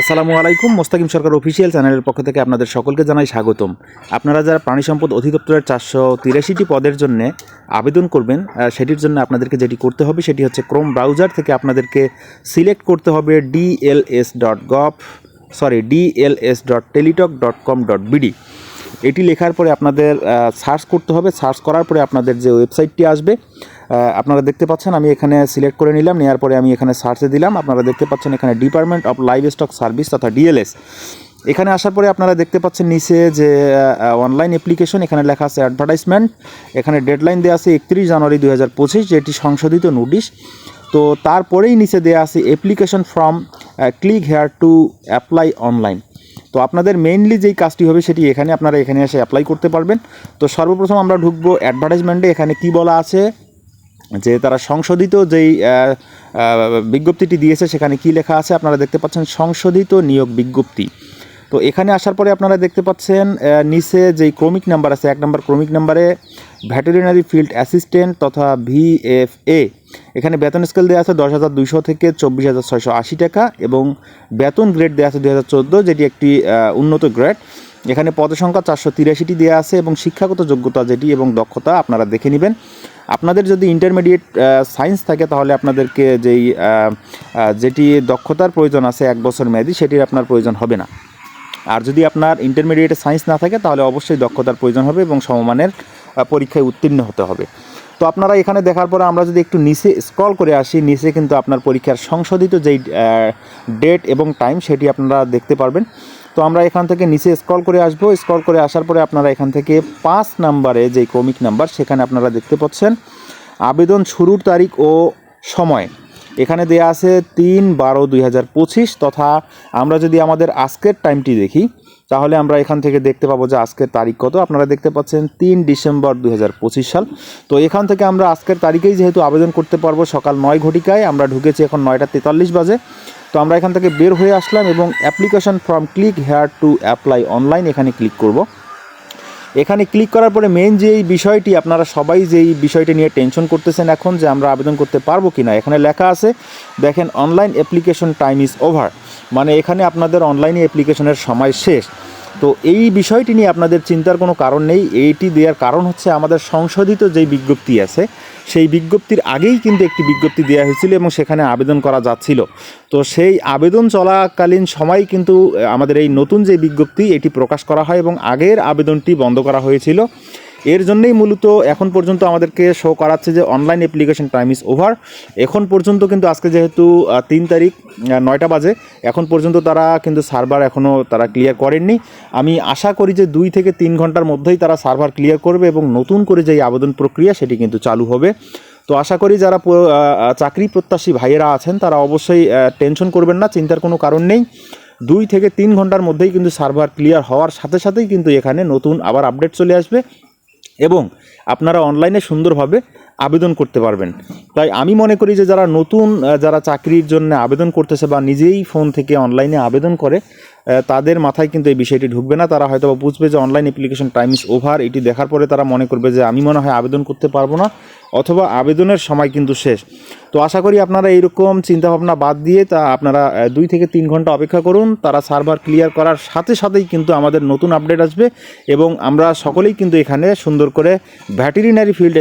আসসালামু আলাইকুম, মোস্তাকিম সরকার অফিসিয়াল চ্যানেলের পক্ষ থেকে আপনাদের সকলকে জানাই স্বাগতম। আপনারা যারা প্রাণী সম্পদ অধিদপ্তরের চারশো তিরাশিটি পদের জন্য আবেদন করবেন সেটির জন্য আপনাদেরকে যেটি করতে হবে সেটি হচ্ছে ক্রোম ব্রাউজার থেকে আপনাদেরকে সিলেক্ট করতে হবে DLS dot gov sorry DLS dot Teletalk dot com dot BD এটি লেখার পরে আপনাদের সার্চ করতে হবে সার্চ করার পরে আপনাদের যে ওয়েবসাইটটি আসবে আপনারা দেখতে পাচ্ছেন, আমি এখানে সিলেক্ট করে নিলাম, নেওয়ার পরে আমি এখানে সার্চে দিলাম। আপনারা দেখতে পাচ্ছেন এখানে department of livestock service তথা ডিএলএস এখানে আসার পরে আপনারা দেখতে পাচ্ছেন নিচে যে অনলাইন অ্যাপ্লিকেশন এখানে লেখা আছে অ্যাডভার্টাইজমেন্ট এখানে ডেডলাইন দেওয়া আছে একত্রিশ জানুয়ারি দু হাজার পঁচিশ, যেটি সংশোধিত নোটিশ তো তারপরেই নিচে দেওয়া আছে application form click here to apply online তো আপনাদের মেইনলি যেই কাজটি হবে সেটি এখানে আপনারা এখানে এসে অ্যাপ্লাই করতে পারবেন। তো সর্বপ্রথম আমরা ঢুকবো অ্যাডভার্টাইজমেন্টে এখানে কি বলা আছে? যে তারা সংশোধিত যেই বিজ্ঞপ্তিটি দিয়েছে, সেখানে কি লেখা আছে আপনারা দেখতে পাচ্ছেন, সংশোধিত নিয়োগ বিজ্ঞপ্তি। তো এখানে আসার পরে আপনারা দেখতে পাচ্ছেন নিচে যেই ক্রমিক নাম্বার আছে, এক নম্বর ক্রমিক নাম্বারে ভ্যাটেরিনারি ফিল্ড অ্যাসিস্ট্যান্ট তথা ভিএফএ। এখানে বেতন স্কেল দেওয়া আছে দশ হাজার দুইশো থেকে চব্বিশ হাজার ছয়শো আশি টাকা এবং বেতন গ্রেড দেওয়া আছে দু হাজার চোদ্দ, যেটি একটি উন্নত গ্রেড। এখানে পদসংখ্যা চারশো তিরাশিটি দেওয়া আছে এবং শিক্ষাগত যোগ্যতা যেটি এবং দক্ষতা আপনারা দেখে নেবেন। আপনাদের যদি ইন্টারমিডিয়েট সায়েন্স থাকে তাহলে আপনাদেরকে যেই যেটি দক্ষতার প্রয়োজন আছে এক বছর মেয়াদি সেটির আপনার প্রয়োজন হবে না। আর যদি আপনার ইন্টারমিডিয়েটে সায়েন্স না থাকে তাহলে অবশ্যই দক্ষতার প্রয়োজন হবে এবং সমমানের পরীক্ষায় উত্তীর্ণ হতে হবে। তো আপনারা এখানে দেখার পরে আমরা যদি একটু নিচে স্ক্রল করে আসি, নিচে কিন্তু আপনার পরীক্ষার সংশোধিত যেই ডেট এবং টাইম সেটি আপনারা দেখতে পারবেন। তো আমরা এখান থেকে নিচে স্ক্রল করে আসব। স্ক্রল করে আসার পরে আপনারা এখান থেকে পাঁচ নাম্বারে যেই ক্রমিক নাম্বার সেখানে আপনারা দেখতে পাচ্ছেন আবেদন শুরুর তারিখ ও সময়। এখানে দেয়া আছে তিন বারো দুই তথা আমরা যদি আমাদের আজকের টাইমটি দেখি, তাহলে আমরা এখান থেকে দেখতে পাবো যে আজকের তারিখ কত। আপনারা দেখতে পাচ্ছেন তিন ডিসেম্বর দুই হাজার পঁচিশ সাল। তো এখান থেকে আমরা আজকের তারিখেই যেহেতু আবেদন করতে পারব সকাল নয় ঘটিকায়, আমরা ঢুকেছি এখন নয়টা তেতাল্লিশ বাজে। তো আমরা এখান থেকে বের হয়ে আসলাম এবং application form click here to apply online এখানে ক্লিক করব। এখানে ক্লিক করার পরে মেন যে এই বিষয়টি, আপনারা সবাই যে এই বিষয়টি নিয়ে টেনশন করতেছেন এখন যে আমরা আবেদন করতে পারব কি না এখানে লেখা আছে, দেখেন online application time is over মানে এখানে আপনাদের অনলাইনে অ্যাপ্লিকেশনের সময় শেষ। তো এই বিষয়টি নিয়ে আপনাদের চিন্তার কোনো কারণ নেই। এইটি দেওয়ার কারণ হচ্ছে আমাদের সংশোধিত যেই বিজ্ঞপ্তি আছে, সেই বিজ্ঞপ্তির আগেই কিন্তু একটি বিজ্ঞপ্তি দেওয়া হয়েছিল এবং সেখানে আবেদন করা যাচ্ছিল। তো সেই আবেদন চলাকালীন সময় কিন্তু আমাদের এই নতুন যে বিজ্ঞপ্তি, এটি প্রকাশ করা হয় এবং আগের আবেদনটি বন্ধ করা হয়েছিল। এর জন্যই মূলত এখন পর্যন্ত আমাদেরকে শো করাচ্ছে যে online application time is over এখন পর্যন্ত কিন্তু আজকে যেহেতু তিন তারিখ নয়টা বাজে, এখন পর্যন্ত তারা কিন্তু সার্ভার এখনও তারা ক্লিয়ার করেননি। আমি আশা করি যে দুই থেকে তিন ঘণ্টার মধ্যেই তারা সার্ভার ক্লিয়ার করবে এবং নতুন করে যে আবেদন প্রক্রিয়া সেটি কিন্তু চালু হবে। তো আশা করি যারা চাকরি প্রত্যাশী ভাইয়েরা আছেন, তারা অবশ্যই টেনশন করবেন না, চিন্তার কোনো কারণ নেই। দুই থেকে তিন ঘণ্টার মধ্যেই কিন্তু সার্ভার ক্লিয়ার হওয়ার সাথে সাথেই কিন্তু এখানে নতুন আবার আপডেট চলে আসবে। এবং আপনারা অনলাইনে সুন্দরভাবে আবেদন করতে পারবেন। তাই আমি মনে করি যে যারা নতুন যারা চাকরির জন্য আবেদন করতেছে বা নিজেই ফোন থেকে অনলাইনে আবেদন করে তাদের মাথায় কিন্তু এই বিষয়টি ঢুকবে না। তারা হয়তো বুঝবে যে online application time is over এটি দেখার পরে তারা মনে করবে যে আমি মনে হয় আবেদন করতে পারব না, অথবা আবেদনের সময় কিন্তু শেষ। তো আশা করি আপনারা এইরকম চিন্তাভাবনা বাদ দিয়ে তা আপনারা দুই থেকে তিন ঘণ্টা অপেক্ষা করুন। তারা সার্ভার ক্লিয়ার করার সাথে সাথেই কিন্তু আমাদের নতুন আপডেট আসবে এবং আমরা সকলেই কিন্তু এখানে সুন্দর করে ভ্যাটেরিনারি ফিল্ড